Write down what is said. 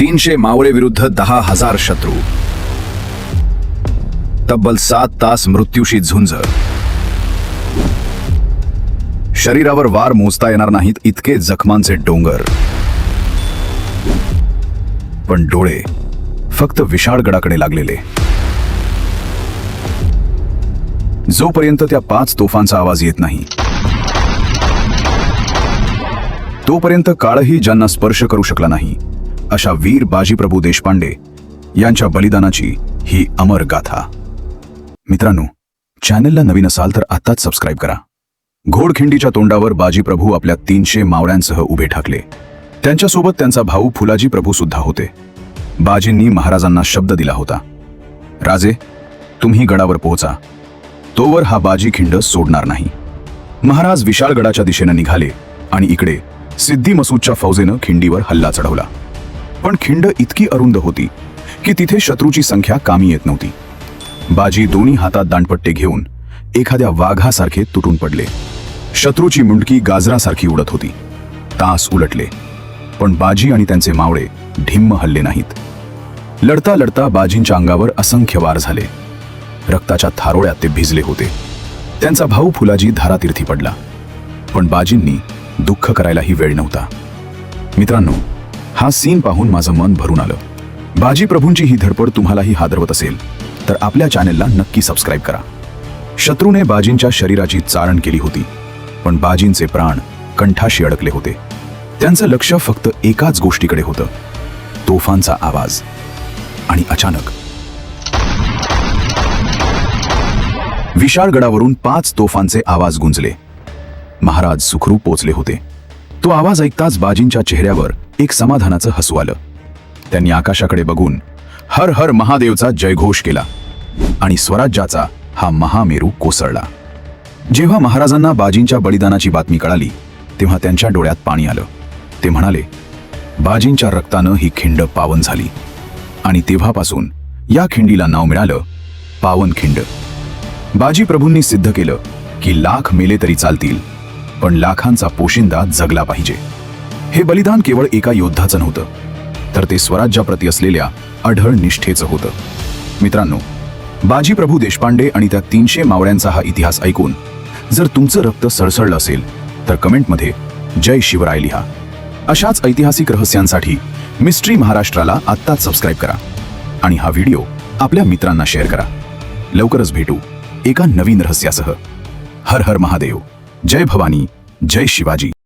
तीनशे मावळे विरुद्ध दहा हजार शत्रू. तब्बल सात तास मृत्यूशी झुंज. शरीरावर वार मोजता येणार नाहीत इतके जखमांचे डोंगर. पण डोळे फक्त विशाळगडाकडे लागलेले. जोपर्यंत त्या पाच तोफांचा आवाज येत नाही तोपर्यंत काळही ज्यांना स्पर्श करू शकला नाही अशा वीर बाजीप्रभू देशपांडे यांच्या बलिदानाची ही अमर गाथा. मित्रांनो चॅनलला नवीन असाल तर आत्ताच सबस्क्राईब करा. घोडखिंडीच्या तोंडावर बाजीप्रभू आपल्या तीनशे मावळ्यांसह उभे ठाकले. त्यांच्यासोबत त्यांचा भाऊ फुलाजी प्रभू सुद्धा होते. बाजींनी महाराजांना शब्द दिला होता. राजे तुम्ही गडावर पोहोचा. तोवर हा बाजी खिंड सोडणार नाही. महाराज विशाळगडाच्या दिशेने निघाले आणि इकडे सिद्धी मसूदच्या फौजेनं खिंडीवर हल्ला चढवला. पण खिंड इतकी अरुंद होती की तिथे शत्रूची संख्या कामी येत नव्हती. बाजी दोन्ही हातात दांडपट्टे घेऊन एखाद्या वाघासारखे तुटून पडले. शत्रूची मुंडकी गाजरासारखी उडत होती. तास उलटले. पण बाजी आणि त्यांचे मावळे ढिम्म हल्ले नाहीत. लढता लढता बाजींच्या अंगावर असंख्य वार झाले. रक्ताच्या थारोळ्यात ते भिजले होते. त्यांचा भाऊ फुलाजी धारातीर्थी पडला. पण बाजींनी दुःख करायलाही वेळ नव्हता. मित्रांनो हा सीन पाहून माझं मन भरून आलं. बाजी प्रभूंची ही धडपड तुम्हालाही हादरवत असेल तर आपल्या चॅनेलला नक्की सबस्क्राईब करा. शत्रूने बाजींच्या शरीराची चारण केली होती पण बाजींचे प्राण कंठाशी अडकले होते. त्यांचं लक्ष फक्त एकाच गोष्टीकडे होतं तोफांचा आवाज. आणि अचानक विशाळगडावरून पाच तोफांचे आवाज गुंजले. महाराज सुखरूप पोचले होते. तो आवाज ऐकताच बाजींच्या चेहऱ्यावर एक समाधानाचं हसू आलं. त्यांनी आकाशाकडे बघून हर हर महादेवचा जयघोष केला आणि स्वराज्याचा हा महामेरू कोसळला. जेव्हा महाराजांना बाजींच्या बलिदानाची बातमी कळाली तेव्हा त्यांच्या डोळ्यात पाणी आलं. ते म्हणाले बाजींच्या रक्तानं ही खिंड पावन झाली आणि तेव्हापासून या खिंडीला नाव मिळालं पावन खिंड. बाजी प्रभूंनी सिद्ध केलं की लाख मेले तरी चालतील पण लाखांचा पोशिंदा जगला पाहिजे. हे बलिदान केवळ एका योद्धाचं नव्हतं तर ते स्वराज्याप्रती असलेल्या अढळ निष्ठेचं होतं. मित्रांनो बाजी प्रभू देशपांडे आणि त्या तीनशे मावळ्यांचा हा इतिहास ऐकून जर तुमचं रक्त सळसळलं असेल तर कमेंटमध्ये जय शिवराय लिहा. अशाच ऐतिहासिक रहस्यांसाठी मिस्ट्री महाराष्ट्राला आत्ताच सबस्क्राईब करा आणि हा व्हिडिओ आपल्या मित्रांना शेअर करा. लवकरच भेटू एका नवीन रहस्यासह. हर हर महादेव. जय भवानी. जय शिवाजी.